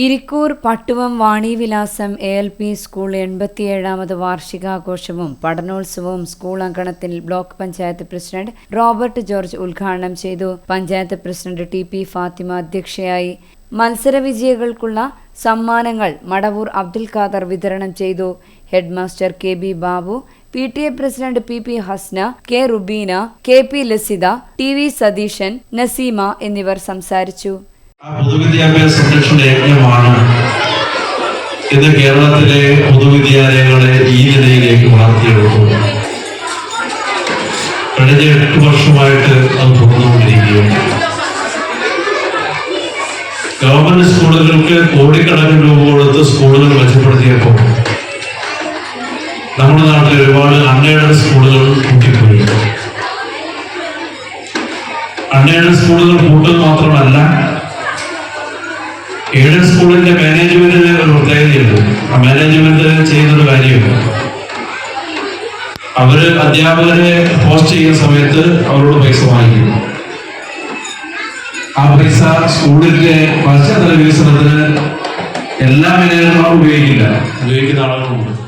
Irikkur Pattuvam Vanivilasam A L P school എൺപത്തിയേഴാമത് വാർഷികാഘോഷവും പഠനോത്സവവും school അങ്കണത്തിൽ block panchayat president Robert George ഉദ്ഘാടനം ചെയ്തു. Panchayat president T P Fathima അധ്യക്ഷയായി. മത്സരവിജയികൾക്കുള്ള സമ്മാനങ്ങൾ മടവൂർ അബ്ദുൽ ഖാദർ വിതരണം ചെയ്തു. Headmaster K B Babu P T A president P P Hasna K Rubeena K P Lasitha T V Sathishan Naseema എന്നിവർ സംസാരിച്ചു. പൊതുവിദ്യാഭ്യാസ സംരക്ഷണ യജ്ഞമാണ് ഇത് കേരളത്തിലെ പൊതുവിദ്യാലയങ്ങളെ ഈ നിലയിലേക്ക് വളർത്തിയെടുത്തത് കഴിഞ്ഞ എട്ട് വർഷമായിട്ട് അത് തുറന്നുകൊണ്ടിരിക്കുകയാണ് ഗവൺമെന്റ് സ്കൂളുകൾക്ക് കോടിക്കണക്കിന് രൂപ കൊടുത്ത് സ്കൂളുകൾ മെച്ചപ്പെടുത്തിയപ്പോൾ നമ്മുടെ നാട്ടിൽ ഒരുപാട് അൺഎയ്ഡഡ് സ്കൂളുകൾ കൂട്ടിപ്പോയി അൺഎയ്ഡഡ് സ്കൂളുകൾ കൂട്ടുക മാത്രമല്ല എയ്ഡഡ് സ്കൂളിന്റെ മാനേജ്മെന്റിന് ഒരു പ്രത്യേകതയുണ്ട് ആ മാനേജ്മെന്റ് ചെയ്യുന്നൊരു കാര്യമില്ല അവർ അധ്യാപകരെ പോസ്റ്റ് ചെയ്യുന്ന സമയത്ത് അവരോട് പൈസ വാങ്ങിക്കും. ആ പൈസ സ്കൂളിന്റെ പശ്ചാത്തല വികസനത്തിന് എല്ലാ മേഖലകളും ഉപയോഗിക്കില്ല. ഉപയോഗിക്കുന്ന ആളുകളുണ്ട്